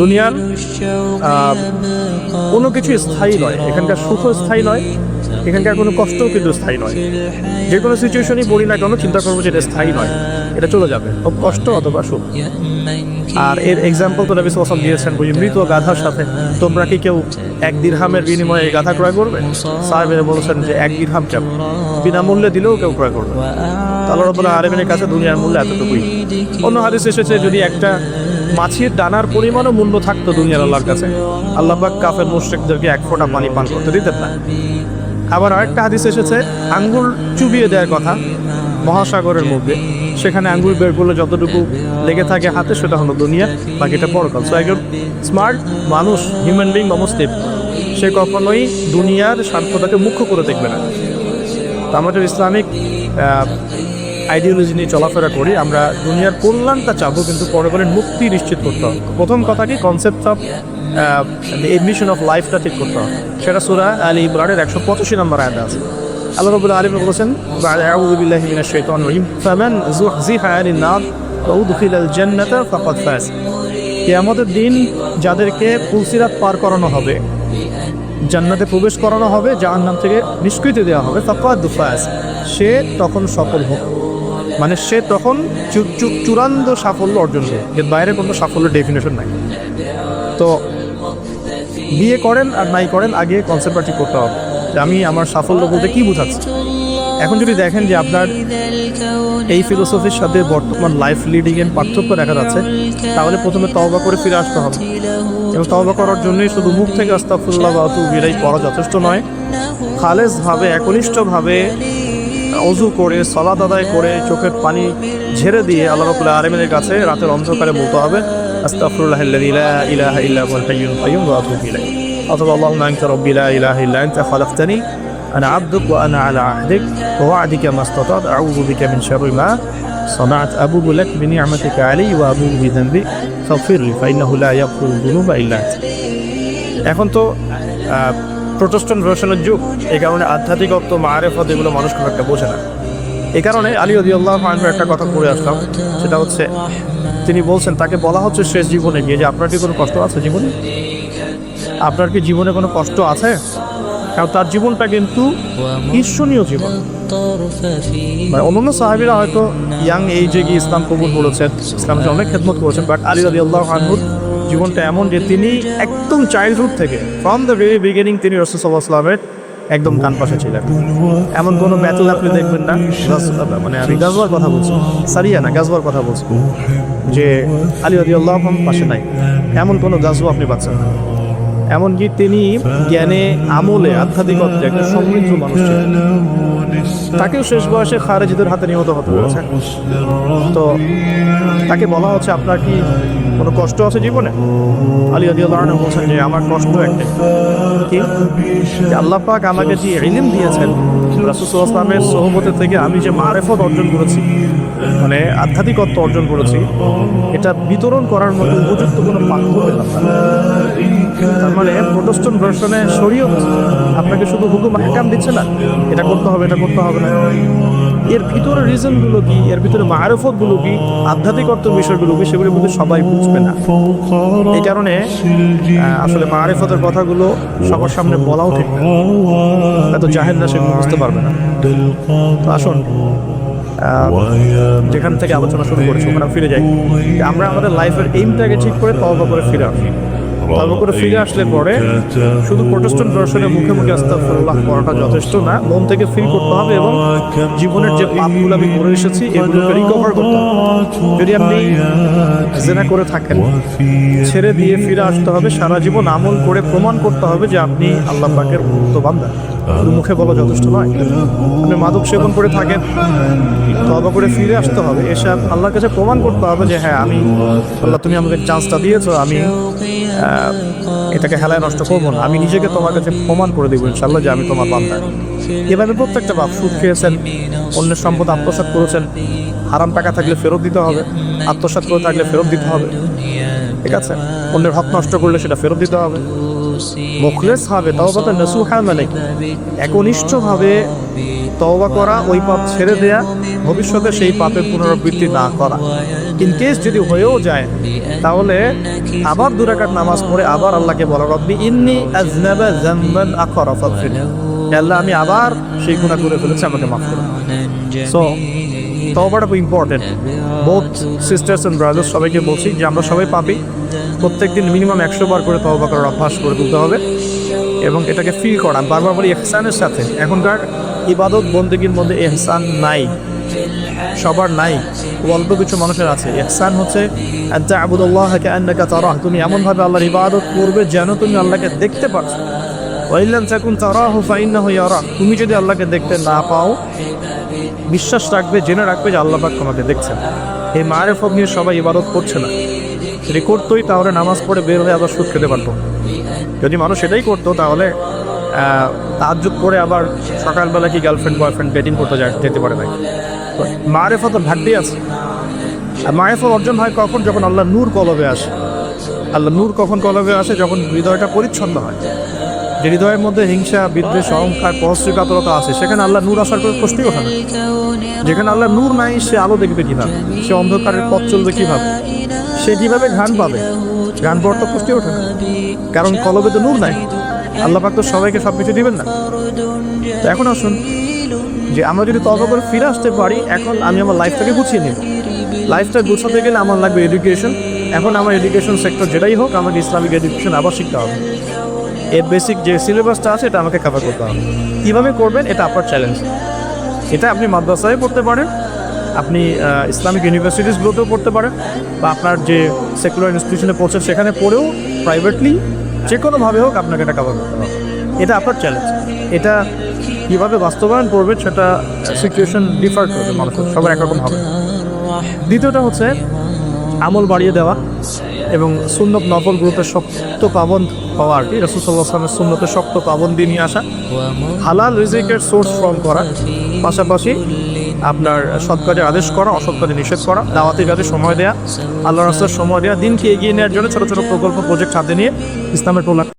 দুনিয়ার কোনো কিছু স্থায়ী নয়। এখানকার সুখ স্থায়ী নয়, এখানকার কোনো কষ্টও কিন্তু স্থায়ী নয়। যে কোনো সিচুয়েশনই পড়ি না কেন, চিন্তা করব যে এটা স্থায়ী নয়, এটা চলে যাবে। কষ্ট অথবা সুখ। আর এর এক্সাম্পল তো নবী সাল্লাল্লাহু দিয়েছেন বুঝি মৃত গাধার সাথে। তোমরা কি কেউ এক দিরহামের বিনিময়ে গাধা ক্রয় করবে? সাহেবেরা বলেছেন যে এক দিরহাম কেন বিনামূল্যে দিলেও কেউ ক্রয় করবে আল্লাহ রব্বুল আলমিনের কাছে দুনিয়ার মূল্য এতটুকুই। অন্য হাদিস এসেছে, যদি একটা মাছির ডানার পরিমাণও মূল্য থাকতো দুনিয়ার আল্লাহর কাছে, আল্লাহ পাক কাফের মুশরিকদেরকে এক ফোঁটা পানি পান করতে দিতেন না। আবার আরেকটা হাদিস এসেছে আঙ্গুল চুবিয়ে দেওয়ার কথা, মহাসাগরের মধ্যে। সেখানে আঙ্গুল বের করলে যতটুকু লেগে থাকে হাতে, সেটা হলো দুনিয়া, বাকিটা পরকাল। সো একজন স্মার্ট মানুষ হিউম্যান বিং বা মুসলিম, সে কখনোই দুনিয়ার স্বার্থটাকে মুখ্য করে দেখবে না। তো আমাদের ইসলামিক আইডিওলজি নিয়ে চলাফেরা করি, আমরা দুনিয়ার কল্যাণটা চাবো, কিন্তু পরকালের মুক্তি নিশ্চিত করতে হবে। প্রথম কথা কি কনসেপ্ট অফ এডমিশন অফ লাইফটা ঠিক করতে হবে। সেটা সুরা আলী ইমরানের একশো পঁচাশি নম্বর আয়াত আছে। আল্লাহ রবুল্লা আলম বলেছেন আউযু বিল্লাহি মিনাশ শাইতানির রাজিম। ফামান যুহজিহা আনিন নার ওয়া উদখিলাল জান্নাতা ফাকাদ ফাজ। কিয়ামতের দিন যাদেরকে পুলসিরাত পার করানো হবে, জান্নাতে প্রবেশ করানো হবে, জাহান্নাম থেকে নিষ্কৃতি দেওয়া হবে, ফাকাদ ফাজ। সে তখন সফল হোক। মানে সে তখন চূড়ান্ত সাফল্য অর্জন করবে এর বাইরে কোনো সাফল্যের ডেফিনেশন নাই। তো বিয়ে করেন আর নাই করেন, আগে কনসেপ্টটা করতে হবে। যে আমি আমার সাফল্য বলতে কী বোঝাচ্ছি? এখন যদি দেখেন যে আপনার এই ফিলোসফির সাথে বর্তমান লাইফ লিডিং এর পার্থক্য দেখা যাচ্ছে, তাহলে প্রথমে তওবা করে ফিরে আসতে হবে। এবং তওবা করার জন্যই শুধু মুখ থেকে আস্তাফুল্লাহ বা তু বিরাই করা যথেষ্ট নয়। খালেজভাবে একনিষ্ঠভাবে অজু করে সলাদ আদায় করে চোখের পানি ঝেড়ে দিয়ে আল্লাহ রবুল্লাহ আলমিনের কাছে রাতের অন্ধকারে বলতে হবে আস্তাফরুল্লাহ আল্লাযী লা ইলাহা ইল্লা হুয়াল হাইয়ুল কাইয়্যুম ওয়া আতুবু ইলাইহি অথবা আল্লাহুম্মা আনতা রাব্বি লা ইলাহা ইল্লা আনতা খালাকতানি আনা আবদুক ওয়া আনা আলা আহদিক ওয়া ওয়া'দিকা মাস্তাতা'তু আউযু বিকা মিন শাররি মা صنعت أبوء لك بنعمتك علي وأبوء بذنبي فاغفر لي فإنه لا يغفر الذنوب إلا أنت এখন তো প্রোটেস্ট্যান্ট ভার্সনের যুগ। এই কারণে আধ্যাত্মিকত্ব, মারেফত এগুলো মানুষ খুব একটা বোঝে না। এই কারণে আলী আল্লাহ একটা কথা পড়ে আসলাম। সেটা হচ্ছে, তিনি বলছেন, তাকে বলা হচ্ছে শেষ জীবনে গিয়ে। যে আপনার কি কোনো কষ্ট আছে জীবনে? আপনার কি জীবনে কোনো কষ্ট আছে? কারণ তার জীবনটা কিন্তু ঈর্ষণীয় জীবন। মানে অন্যান্য সাহাবিরা হয়তো ইয়াং এইজে গিয়ে ইসলাম কবুল করেছেন ইসলামের অনেক খেদমত করেছেন বাট আলী আদি আল্লাহ আনহুর জীবনটা এমন যে তিনি একদম চাইল্ডহুড থেকে ফ্রম দ্য ভেরি বিগিনিং তিনি রসুল্লাহ আসলামের একদম কান পাশে ছিলেন। এমন কোনো ব্যাটল আপনি দেখবেন না। মানে আমি গাজবার কথা বলছি, সারিয়া না গাজবার কথা বলছি, যে আলী আদি আল্লাহ পাশে নাই। এমন কোনো গাজওয়া আপনি পাচ্ছেন না। এমনকি তিনি জ্ঞানে, আমলে আধ্যাত্মিক একটা সমৃদ্ধ মানুষ ছিলেন। তাকেও শেষ বয়সে খারেজিদের হাতে নিহত হতে হয়েছে। তো তাকে বলা হচ্ছে, আপনার কি কোনো কষ্ট আছে জীবনে? আলী আদি আল্লাহ বলছেন যে, আমার কষ্ট একটা কি? আল্লাহ পাক আমাকে যে ইলিম দিয়েছেন রাসুসাল্লামের সহমতে থেকে আমি যে মারেফত অর্জন করেছি মানে আধ্যাত্মিকত্ব অর্জন করেছি, এটা বিতরণ করার মতো উপযুক্ত কোনো পাত্র পেলাম তার মানে প্রোটেস্টন ভার্সনে শরীয়ত আপনাকে শুধু হুকুম হাকাম দিচ্ছে না, এটা করতে হবে, এটা করতে হবে না। এর ভিতরে রিজনগুলো কি? এর ভিতরে মারফতগুলো কি? আধ্যাত্মিকত্ব বিষয়গুলো কি সেগুলোর মধ্যে সবাই বুঝবে না। এই কারণে আসলে মারেফতের কথাগুলো সবার সামনে বলাও ঠিক না। এত না সেগুলো বুঝতে পারবে না। আসুন যেখান থেকে আলোচনা শুরু করেছি, ওখানে ফিরে যাই। আমরা আমাদের লাইফের এইমটাকে ঠিক করে তবা করে ফিরে আসি। করে ফিরে আসলে পরে শুধু প্রোটেস্ট্যান্ট দর্শনের মুখে মুখে আস্তাফুল্লাহ করাটা যথেষ্ট না মন থেকে ফিল করতে হবে এবং জীবনের যে পাপগুলো আমি করে এসেছি এগুলোকে রিকভার করতে হবে। যদি আপনি জেনা করে থাকেন ছেড়ে দিয়ে ফিরে আসতে হবে সারা জীবন আমল করে প্রমাণ করতে হবে যে আপনি আল্লাহ পাকের মুক্ত বান্দা। শুধু মুখে বলা যথেষ্ট নয় আপনি মাদক সেবন করে থাকেন তবা করে ফিরে আসতে হবে এসে আল্লাহর কাছে প্রমাণ করতে হবে যে হ্যাঁ আমি আল্লাহ তুমি আমাকে চান্সটা দিয়েছ আমি এটাকে হেলায় নষ্ট করব না। আমি নিজেকে তোমার কাছে প্রমাণ করে দেবো ইনশাল্লাহ যে আমি তোমার বান্ধব এভাবে প্রত্যেকটা বাপ সুদ খেয়েছেন, অন্যের সম্পদ আত্মসাত করেছেন। হারাম টাকা থাকলে ফেরত দিতে হবে আত্মসাত করে থাকলে ফেরত দিতে হবে। ঠিক আছে? অন্যের হক নষ্ট করলে সেটা ফেরত দিতে হবে। মুখলেস হবে, তওবাতে নসুহা মানে? একনিষ্ঠভাবে তওবা করা, ওই পাপ ছেড়ে দেয়া, ভবিষ্যতে সেই পাপের পুনরাবৃত্তি না করা। ইন কেস যদি হয়েও যায়, তাহলে আবার দুরাকাত নামাজ পড়ে আবার আল্লাহকে বলা, রব্বি ইন্নি আজনাবা জামবান আখরা ফাগফির আল্লাহ, আমি আবার সেই গুনাহ করে ফেলেছি, আমাকে মাফ করুন সো তওবাটা খুব important both sisters and brothers সবাইকে বলছি যে আমরা সবাই পাপি। প্রত্যেকদিন মিনিমাম একশো বার করে তওবা করার অভ্যাস করে তুলতে হবে এবং এটাকে ফিল করা। বারবার বলি এহসানের সাথে। এখনকার ইবাদত বন্দীগীর মধ্যে এহসান নাই। সবার নাই। অল্প কিছু মানুষের আছে। এহসান হচ্ছে আন্তা আবুদুল্লাহ আন্নাকা তারাহ। তুমি এমনভাবে আল্লাহর ইবাদত করবে যেন তুমি আল্লাহকে দেখতে পারছ। ওয়াইলান তাকুন তারাহু ফাইন্নাহু ইয়ারাক তুমি যদি আল্লাহকে দেখতে না পাও বিশ্বাস রাখবে, জেনে রাখবে যে আল্লাহ পাক তোমাকে দেখছেন। এই মারেফত নিয়ে সবাই ইবাদত করছে না। যদি করতোই তাহলে নামাজ পড়ে বের হয়ে আবার সুদ খেতে পারতো যদি মানুষ সেটাই করতো তাহলে তাজ্জুদ করে আবার সকালবেলা কি গার্লফ্রেন্ড বয়ফ্রেন্ড ডেটিং করতে যেতে পারে নাই। মারেফত ভাগ্যে আছে। আর মারেফত অর্জন হয় কখন? যখন আল্লাহ নূর কলবে আসে। আল্লাহ নূর কখন কলবে আসে? যখন হৃদয়টা পরিচ্ছন্ন হয়। যে হৃদয়ের মধ্যে হিংসা, বিদ্বেষ, অহংকার পরশ্রীকাতরতা আছে। সেখানে আল্লাহ নূর আসার কোনো প্রশ্নই ওঠে না। যেখানে আল্লাহ নূর নাই, সে আলো দেখবে কীভাবে? সে অন্ধকারের পথ চলবে কীভাবে? সে কীভাবে ঘ্রাণ পাবে? ঘ্রাণ পাওয়ার তো প্রশ্নই ওঠে না। কারণ কলবে তো নূর নাই। আল্লাহ পাক তো সবাইকে সব কিছু দিবেন না। তো এখন আসুন, যে আমরা যদি তবা করে ফিরে আসতে পারি, এখন আমি আমার লাইফটাকে গুছিয়ে নিব। লাইফটা গুছাতে গেলে আমার লাগবে এডুকেশন এখন আমার এডুকেশন সেক্টর যেটাই হোক, আমাকে ইসলামিক এডুকেশন আবার শিখতে হবে। এর বেসিক যে সিলেবাসটা আছে, এটা আমাকে কাভার করতে হবে। কীভাবে করবেন, এটা আপনার চ্যালেঞ্জ এটা আপনি মাদ্রাসায় পড়তে পারেন, আপনি ইসলামিক ইউনিভার্সিটিসগুলোতেও পড়তে পারেন, বা আপনার যে সেকুলার ইনস্টিটিউশনে পড়ছেন সেখানে পড়েও প্রাইভেটলি যে কোনোভাবে হোক আপনাকে এটা কাভার করতে হবে। এটা আপনার চ্যালেঞ্জ এটা কীভাবে বাস্তবায়ন করবেন, সেটা সিচুয়েশন ডিফার করবে মানুষের, সবার একরকম হবে দ্বিতীয়টা হচ্ছে আমল বাড়িয়ে দেওয়া এবং সুন্নত নফল গ্রুপের শক্ত পাবন্দ হওয়া আর কি রসুল্লাহ আসলামের সুন্নতে শক্ত পাবন্দি নিয়ে আসা। হালাল রিজিকের সোর্স ফর্ম করা, পাশাপাশি আপনার সৎ কাজে আদেশ করা, অসৎ কাজে নিষেধ করা, দাওয়াতি কাজে সময় দেওয়া আল্লাহ রাস্তার সময় দেওয়া দিনকে এগিয়ে নেওয়ার জন্য ছোটো ছোটো প্রকল্প, প্রজেক্ট হাতে নিয়ে ইসলামের প্রলা-